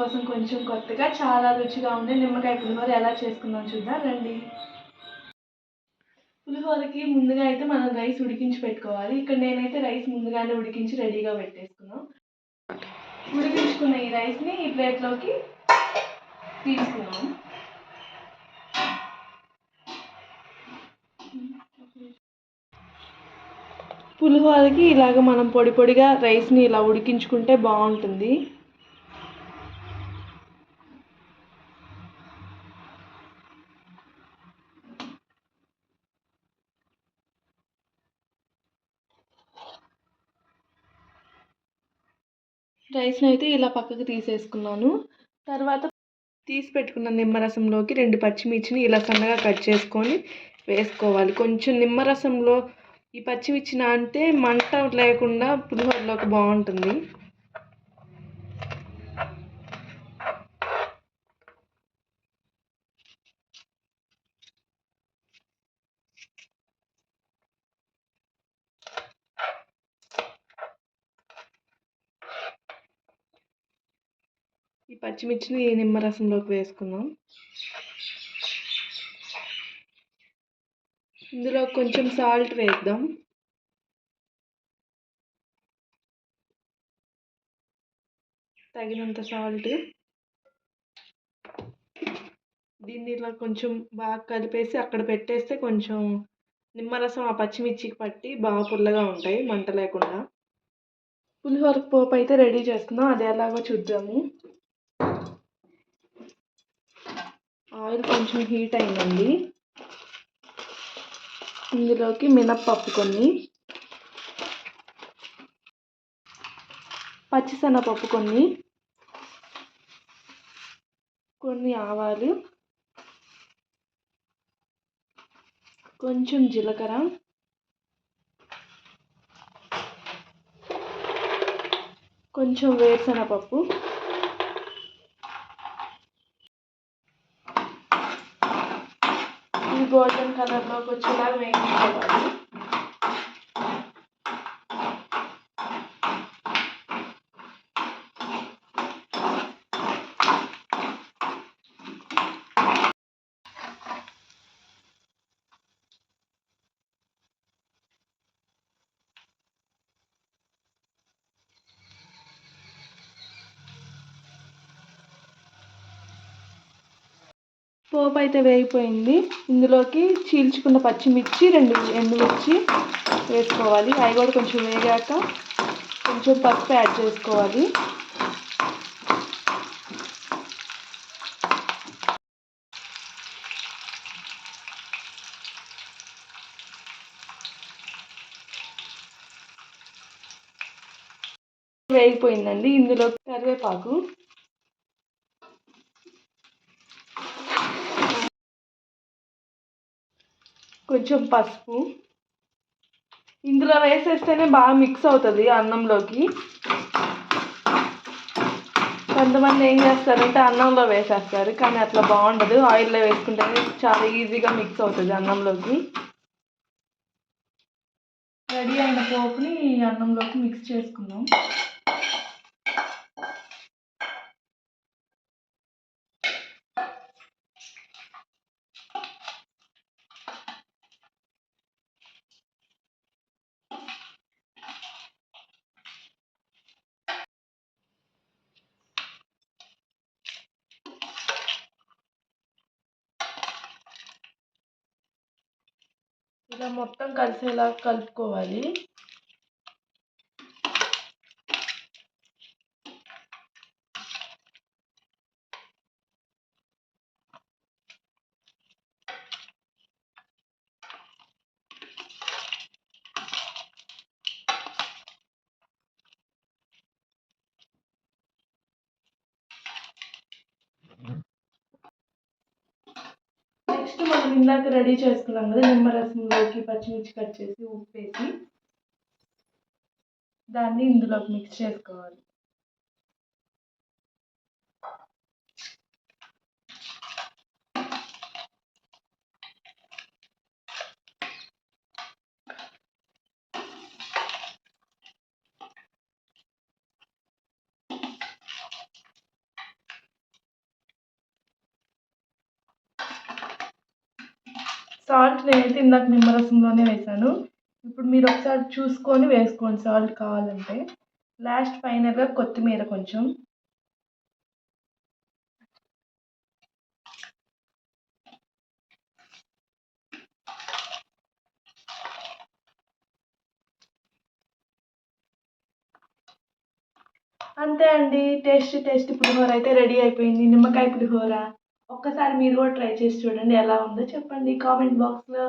కోసం కొంచెం కొత్తగా చాలా రుచిగా ఉండే నిమ్మకాయ పులిహోర ఎలా చేసుకుందాం చూద్దాం రండి. పులిహోరకి ముందుగా అయితే మనం రైస్ ఉడికించి పెట్టుకోవాలి. ఇక్కడ నేనైతే రైస్ ముందుగానే ఉడికించి రెడీగా పెట్టేసుకున్నాం. ఉడికించుకున్న ఈ రైస్ని ఈ ప్లేట్లోకి తీసుకున్నాం పులిహోరకి ఇలాగ మనం పొడి పొడిగా రైస్ని ఇలా ఉడికించుకుంటే బాగుంటుంది. రైస్ని అయితే ఇలా పక్కకు తీసేసుకున్నాను. తర్వాత తీసి పెట్టుకున్న నిమ్మరసంలోకి రెండు పచ్చిమిర్చిని ఇలా సన్నగా కట్ చేసుకొని వేసుకోవాలి. కొంచెం నిమ్మరసంలో ఈ పచ్చిమిర్చి అంటే మంట లేకుండా పులిహోరలోకి బాగుంటుంది. పచ్చిమిర్చిని నిమ్మరసంలోకి వేసుకుందాం. ఇందులో కొంచెం సాల్ట్ వేద్దాం. తగినంత సాల్ట్. దీన్ని ఇట్లా కొంచెం బాగా కలిపేసి అక్కడ పెట్టేస్తే కొంచెం నిమ్మరసం ఆ పచ్చిమిర్చికి పట్టి బాగా పుల్లగా ఉంటాయి మంట లేకుండా. పులిహోర పోపు అయితే రెడీ చేస్తున్నాం అది ఎలాగో చూద్దాము. ఆయిల్ కొంచెం హీట్ అయిందండి. ఇందులోకి మినప్పప్పు కొన్ని. పచ్చిసెనపప్పు కొన్ని. కొన్ని ఆవాలు. కొంచెం జీలకర్ర. కొంచెం వేరుశనగపప్పు. ఇది గోల్డెన్ కలర్లోకి వచ్చేలాగా వేయించుకోవాలి పోపు అయితే వేగిపోయింది. ఇందులోకి చీల్చుకున్న పచ్చిమిర్చి రెండు ఎండుమిర్చి వేసుకోవాలి. అవి కూడా కొంచెం వేగాక కొంచెం పసుపు యాడ్ చేసుకోవాలి. వేగిపోయిందండి. ఇందులో కరివేపాకు కొంచెం పసుపు. ఇందులో వేసేస్తేనే బాగా మిక్స్ అవుతుంది అన్నంలోకి. కొంతమంది ఏం చేస్తారంటే అన్నంలో వేసేస్తారు కానీ అట్లా బాగుండదు. ఆయిల్లో వేసుకుంటేనే చాలా ఈజీగా మిక్స్ అవుతుంది అన్నంలోకి. రెడీ అయిన పోపుని అన్నంలోకి మిక్స్ చేసుకుందాం. ఇలా మొత్తం కలిసేలా కలుపుకోవాలి నెక్స్ట్ మనం ఇందాక రెడీ చేసుకున్నాం కదా నిమ్మరసంలోకి పచ్చిమిర్చి కట్ చేసి ఉప్పు వేసి దాన్ని ఇందులోకి మిక్స్ చేసుకోవాలి. సాల్ట్ నేనైతే ఇందాక నిమ్మరసంలోనే వేసాను. ఇప్పుడు మీరు ఒకసారి చూసుకొని వేసుకోండి సాల్ట్ కావాలంటే. లాస్ట్ ఫైనల్గా కొత్తిమీర కొంచెం. అంతే అండి. టేస్టీ టేస్టీ పులిహోర అయితే రెడీ అయిపోయింది. నిమ్మకాయ పులిహోర. ఒక్కసారి మీరు కూడా ట్రై చేసి చూడండి ఎలా ఉందో చెప్పండి కామెంట్ బాక్స్లో.